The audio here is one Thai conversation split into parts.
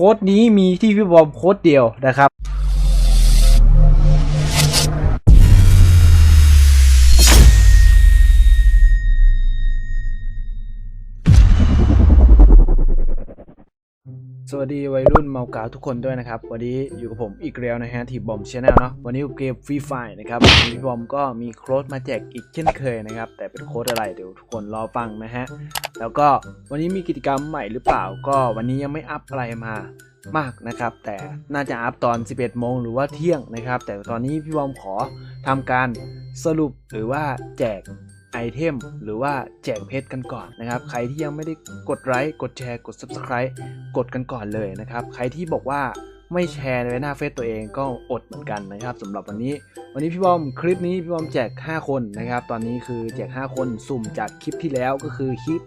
ค้ดนี้มีที่พี่บอมโค้ดเดียวนะครับ สวัสดีวัยรุ่นเมากาวทุกคนด้วยนะครับ วันนี้อยู่กับผมอีกแล้วนะฮะทีบอมชาแนลเนาะวันนี้เกมฟรีไฟนะครับวันนี้พี่บอมก็มีโค้ดมาแจกอีกเช่นเคยนะครับ แต่เป็นโค้ดอะไรเดี๋ยวทุกคนรอฟังนะฮะแล้วก็วันนี้มีกิจกรรมใหม่หรือเปล่า ก็วันนี้ยังไม่อัพอะไรมามากนะครับ แต่น่าจะอัพตอน 11 โมงหรือว่าเที่ยงนะครับ แต่ตอนนี้พี่บอมขอทำการสรุปหรือว่าแจก ไอเทมหรือว่าแจกเพชรกันก่อนนะครับ ใครที่ยังไม่ได้กดไลค์กดแชร์กด Subscribe กดกันก่อนเลยนะครับ ใครที่บอกว่าไม่แชร์ในหน้าเฟซตัวเองก็อดเหมือนกันนะครับสำหรับวันนี้ วันนี้พี่บอมคลิปนี้พี่บอมแจก 5 คนนะครับ ตอนนี้คือแจก 5 คนสุ่มจากคลิปที่แล้วก็คือคลิป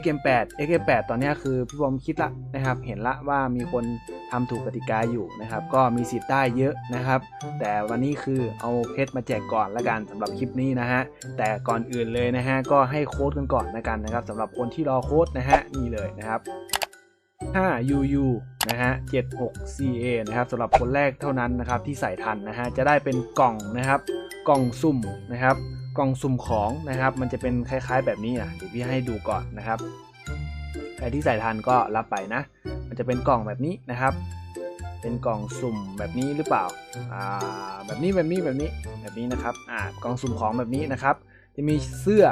XM8 XM8 ตอนนี้คือพี่บอมคิดละนะครับ เห็นละว่ามีคนทำถูกกติกาอยู่นะครับ ก็มีสิทธิ์ได้เยอะนะครับ แต่วันนี้คือเอาเพชรมาแจกก่อนละกันสำหรับคลิปนี้นะฮะ แต่ก่อนอื่นเลยนะฮะ ก็ให้โค้ดกันก่อนนะกันนะครับสำหรับคนที่รอโค้ดนะฮะ นี่เลยนะครับ 5UU นะฮะ 76CA นะครับสำหรับคนแรกเท่านั้นนะครับที่ใส่ทันนะฮะ จะได้เป็นกล่องนะครับ กล่องสุ่มนะครับ กล่องสุ่มของนะครับ มันจะเป็นคล้าย ๆ แบบนี้อะเดี๋ยวพี่ให้ดูก่อนนะครับใครที่ใส่ทันก็รับไปนะ มันจะเป็นกล่องแบบนี้นะครับ เป็นกล่องสุ่มแบบนี้หรือเปล่าอ่าแบบนี้แบบนี้แบบนี้แบบนี้นะครับอ่ากล่องสุ่มของแบบนี้นะครับจะมีเสื้อ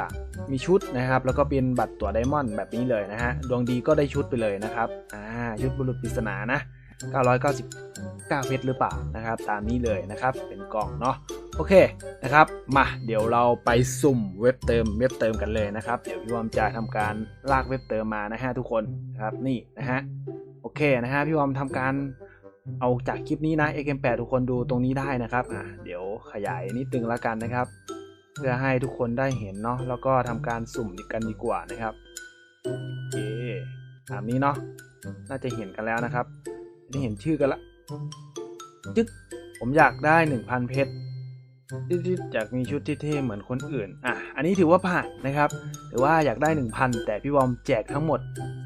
มีชุดนะครับ แล้วก็เป็นบัตรตั๋วไดมอนด์แบบนี้เลยนะฮะ ดวงดีก็ได้ชุดไปเลยนะครับ อ่า ชุดบุรุษปริศนานะ 999 เพชรหรือเปล่านะครับ ตามนี้เลยนะครับเป็นกล่องเนาะโอเคนะครับ มาเดี๋ยวเราไปสุ่มเว็บเติมเว็บเติมกันเลยนะครับ เดี๋ยวพี่วอมจะทำการลากเว็บเติมมานะฮะทุกคนนะครับนี่นะฮะโอเคนะฮะพี่วอมทำการเอาจากคลิปนี้นะ XM8 ทุกคนดูตรงนี้ได้นะครับอะเดี๋ยวขยายนิดนึงแล้วกันนะครับ เพื่อให้ทุกคนได้เห็นเนาะแล้วก็ทำการสุ่มกันดีกว่านะครับโอเคตามนี้เนาะน่าจะเห็นกันแล้วนะครับ ได้เห็นชื่อกันละจึ๊กผมอยากได้1,000เพชรที่อยากมีชุดที่เท่เหมือนคนอื่น อะ อันนี้ถือว่าผ่านนะครับหรือว่าอยากได้ 1,000 แต่พี่วอมแจกทั้งหมด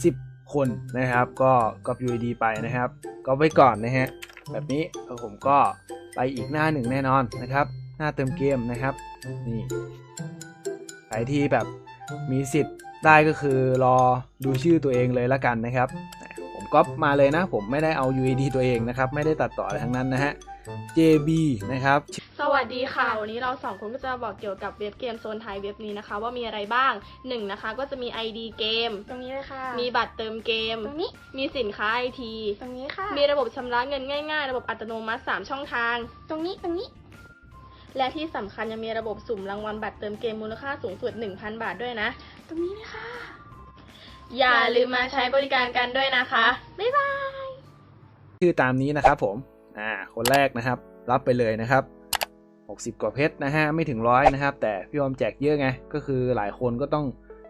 10 คนนะครับ ก็ก็ UID ไปนะครับ ก็ไว้ก่อนนะฮะ แบบนี้แล้วผมก็ไปอีกหน้าหนึ่งแน่นอนนะครับ หน้าเติมเกมนะครับ นี่ใครที่แบบมีสิทธิ์ได้ก็คือรอดูชื่อตัวเองเลยละกันนะครับ ก๊อปมาเลยนะ ผมไม่ได้เอา UID ตัวเองนะครับ ไม่ได้ตัดต่ออะไรทั้งนั้นนะฮะ JB นะครับ สวัสดีค่ะ วันนี้เราสองคนก็จะมาบอกเกี่ยวกับเว็บเกมโซนไทยเว็บนี้นะคะ ว่ามีอะไรบ้างหนึ่งนะคะ ก็จะมี ID เกม ตรงนี้เลยค่ะ มีบัตรเติมเกม ตรงนี้ มีสินค้าไอทีตรงนี้ค่ะ มีระบบชำระเงินง่ายๆ ระบบอัตโนมัติ 3 ช่องทาง ตรงนี้ ตรงนี้ และที่สำคัญยังมีระบบสุ่มรางวัลบัตรเติมเกมมูลค่าสูงสุด 1,000 บาทด้วยนะ ตรงนี้เลยค่ะ อย่าลืมมาใช้บริการกันด้วยนะคะ บ๊ายบาย ชื่อตามนี้นะครับผม อ่า คนแรกนะครับ รับไปเลยนะครับ 60 กว่าเพชรนะฮะ ไม่ถึงร้อยนะครับ แต่พี่ออมแจกเยอะไง ก็คือหลายคนก็ต้อง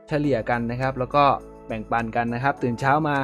เฉลี่ยกันนะครับ แล้วก็แบ่งปันกันนะครับ ตื่นเช้ามา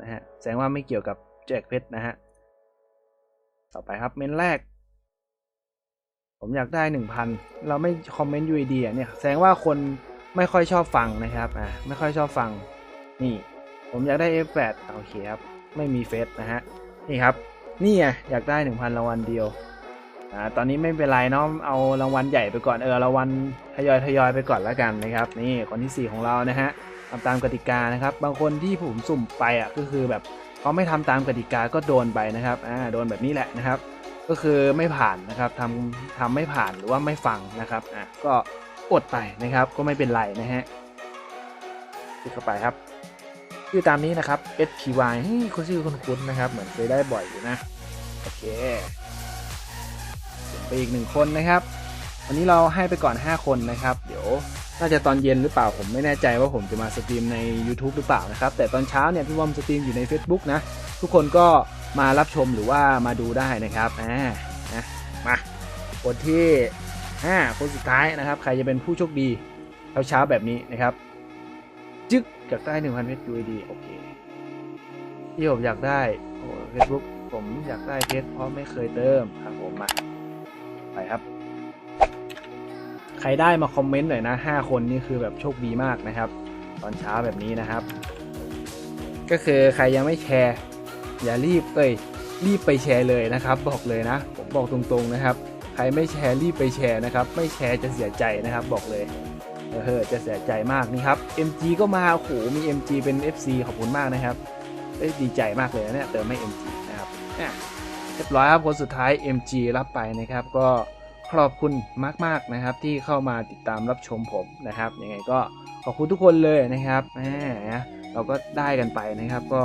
นะฮะแสดงว่าไม่เกี่ยวกับแจกเพชรนะฮะต่อไปครับเมนแรก ผมอยากได้หนึ่งพันเราไม่คอมเมนต์ UID อะเนี่ยแสดงว่าคนไม่ค่อยชอบฟังนะครับอ่าไม่ค่อยชอบฟังนี่ ผมอยากได้ F8 โอเคครับ ไม่มีเฟสนะฮะนี่ครับ นี่ไงอยากได้ 1,000 รางวัลเดียวอ่าตอนนี้ไม่เป็นไรเนาะเอารางวัลใหญ่ไปก่อนเออรางวัลทยอยทยอยไปก่อนแล้วกันนะครับ นี่คนที่ 4 ของเรานะฮะ ทำตามกติกานะครับ บางคนที่ผมสุ่มไปอะก็คือแบบเขาไม่ทำตามกติกาก็โดนไปนะครับอ่าโดนแบบนี้แหละนะครับ ก็คือไม่ผ่านนะครับทำทำไม่ผ่านหรือว่าไม่ฟังนะครับอะก็อดไปนะครับก็ไม่เป็นไรนะฮะคลิกเข้าไปครับชื่อตามนี้นะครับ SPY เฮ้ยคนชื่อคุ้นนะครับ เหมือนเคยได้บ่อยอยู่นะโอเคไปอีกหนึ่งคนนะครับ วันนี้เราให้ไปก่อน 5 คนนะครับเดี๋ยว น่าจะตอนเย็นหรือเปล่าผมไม่แน่ใจว่าผมจะมาสตรีมใน YouTube หรือเปล่านะครับ แต่ตอนเช้าเนี่ยพี่วอมสตรีมอยู่ใน Facebook นะ ทุกคนก็มารับชมหรือว่ามาดูได้นะครับอ่านะมาคนที่ห้าคนสุดท้ายนะครับ ใครจะเป็นผู้โชคดีเช้าๆแบบนี้นะครับ จึ๊กอยากได้หนึ่งพันเพชร UID โอเคที่ผมอยากได้โอ้เฟซบุ๊กผมอยากได้เพชรเพราะไม่เคยเติมครับผมมาไปครับ รได้มาคอมเมนต์หน่อยนะห้าคนนี่คือแบบโชคดีมากนะครับ ตอนเช้าแบบนี้นะครับ ก็คือใครยังไม่แชร์ อย่ารีบเอ้ยรีบไปแชร์เลยนะครับ บอกเลยนะผมบอกตรงๆนะครับ ใครไม่แชร์รีบไปแชร์นะครับ ไม่แชร์จะเสียใจนะครับ บอกเลยเออจะเสียใจมากนี่ครับ MG ก็มาโอ้โหมี MG เป็น FC ขอบคุณมากนะครับเอ้ดีใจมากเลยนะเนี่ยเติมให้ MG นะครับเนี่ยเรียบร้อยครับคนสุดท้าย MG รับไปนะครับก็ ขอบคุณมากๆนะครับ ที่เข้ามาติดตามรับชมผมนะครับยังไงก็ขอบคุณทุกคนเลยนะครับแหมเราก็ได้กันไปนะครับ ก็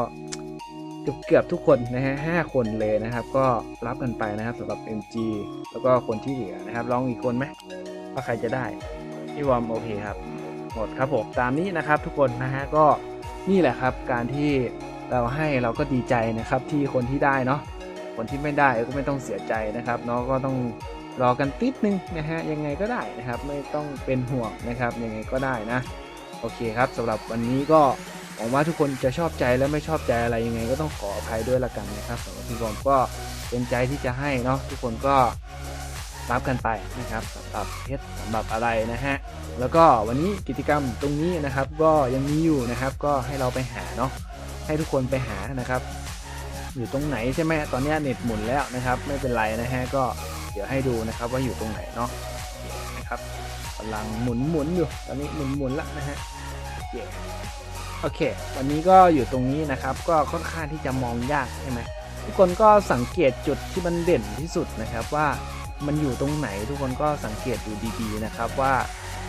เกือบเกือบทุกคนนะฮะห้าคนเลยนะครับ ก็รับกันไปนะครับสำหรับ MG แล้วก็คนที่เหลือนะครับลองอีกคนไหมว่าใครจะได้พี่วอมโอเคครับหมดครับผมตามนี้นะครับ ทุกคนนะฮะก็นี่แหละครับ การที่เราให้เราก็ดีใจนะครับที่คนที่ได้เนาะคนที่ไม่ได้ก็ไม่ต้องเสียใจนะครับเนาะก็ต้อง รอกันติดนึงนะฮะยังไงก็ได้นะครับ ไม่ต้องเป็นห่วงนะครับยังไงก็ได้นะ โอเคครับสำหรับวันนี้ก็หวังว่าทุกคนจะชอบใจและไม่ชอบใจอะไรยังไงก็ต้องขออภัยด้วยละกันนะครับสำหรับพี่วอมก็เป็นใจที่จะให้เนาะทุกคนก็รับกันไปนะครับสำหรับเพชรสำหรับอะไรนะฮะแล้วก็วันนี้กิจกรรมตรงนี้นะครับ ก็ยังมีอยู่นะครับ ก็ให้เราไปหาเนาะให้ทุกคนไปหานะครับ อยู่ตรงไหนใช่ไหมตอนนี้เน็ตหมุนแล้วนะครับ ไม่เป็นไรนะฮะก็ เดี๋ยวให้ดูนะครับว่าอยู่ตรงไหนเนาะนะครับกำลังหมุนหมุนอยู่ตอนนี้หมุนหมุนละนะฮะโอเคโอเค วันนี้ก็อยู่ตรงนี้นะครับ ก็ค่อนข้างที่จะมองยากใช่ไหมทุกคนก็สังเกตจุดที่มันเด่นที่สุดนะครับว่ามันอยู่ตรงไหนทุกคนก็สังเกตดูดีๆนะครับว่า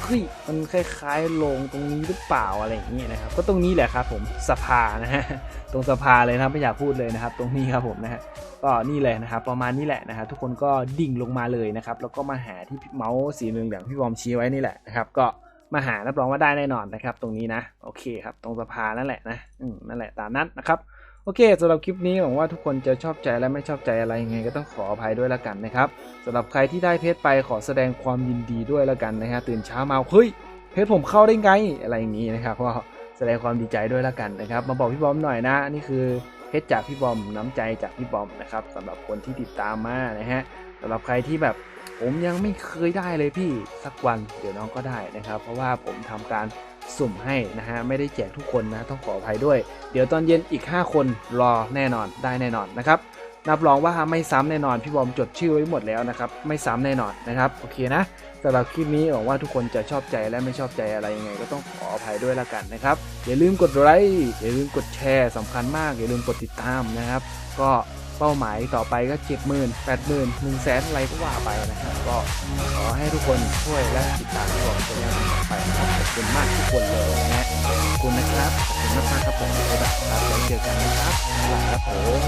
เฮ้ยมันคล้ายๆโลงตรงนี้หรือเปล่าอะไรอย่างนี้ยนะครับ ก็ตรงนี้แหละครับผมสภานะฮะตรงสภาเลยนะไม่อยากพูดเลยนะครับ ตรงนี้ครับผมนะฮะก็นี่เลยนะครับประมาณนี้แหละนะครับทุกคนก็ดิ่งลงมาเลยนะครับแล้วก็มาหาที่เมาส์สีเหลืองๆพี่บอมชี้ไว้นี่แหละนะครับ ก็มาหารับรองว่าได้แน่นอนนะครับ ตรงนี้นะ โอเคครับ ตรงสภานั่นแหละนะอืมนั่นแหละตามนั้นนะครับ โอเคสำหรับคลิปนี้หวังว่าทุกคนจะชอบใจและไม่ชอบใจอะไรยังไงก็ต้องขออภัยด้วยละกันนะครับสำหรับใครที่ได้เพชรไปขอแสดงความยินดีด้วยละกันนะฮะตื่นเช้ามาเฮ้ยเพชรผมเข้าได้ไงอะไรอย่างนี้นะครับก็แสดงความดีใจด้วยละกันนะครับ มาบอกพี่บอมหน่อยนะนี่คือเพชรจากพี่บอมน้ำใจจากพี่บอมนะครับสำหรับคนที่ติดตามมานะฮะสำหรับใครที่แบบผมยังไม่เคยได้เลยพี่สักวันเดี๋ยวน้องก็ได้นะครับ เพราะว่าผมทำการ สุ่มให้นะฮะไม่ได้แจกทุกคนนะต้องขออภัยด้วย เดี๋ยวตอนเย็นอีก 5 คนรอแน่นอนได้แน่นอนนะครับรับรองว่าไม่ซ้ำแน่นอนพี่บอมจดชื่อไว้หมดแล้วนะครับไม่ซ้ำแน่นอนนะครับโอเคนะสำหรับคลิปนี้หวังว่าทุกคนจะชอบใจและไม่ชอบใจอะไรยังไง ก็ต้องขออภัยด้วยละกันนะครับอย่าลืมกดไลค์อย่าลืมกดแชร์สำคัญมากอย่าลืมกดติดตามนะครับ ก็ เป้าหมายต่อไปก็เจ็ดหมื่นแปดหมื่นหนึ่งแสนอะไรก็ว่าไปนะครับก็ขอให้ทุกคนช่วยและติดตามตัวผมในวันต่อไปนะครับขอบคุณมากทุกคนเลยนะขอบคุณนะครับขอบคุณมากาครับผมเลยแบบครับแเจอกันนะครับลาครับผม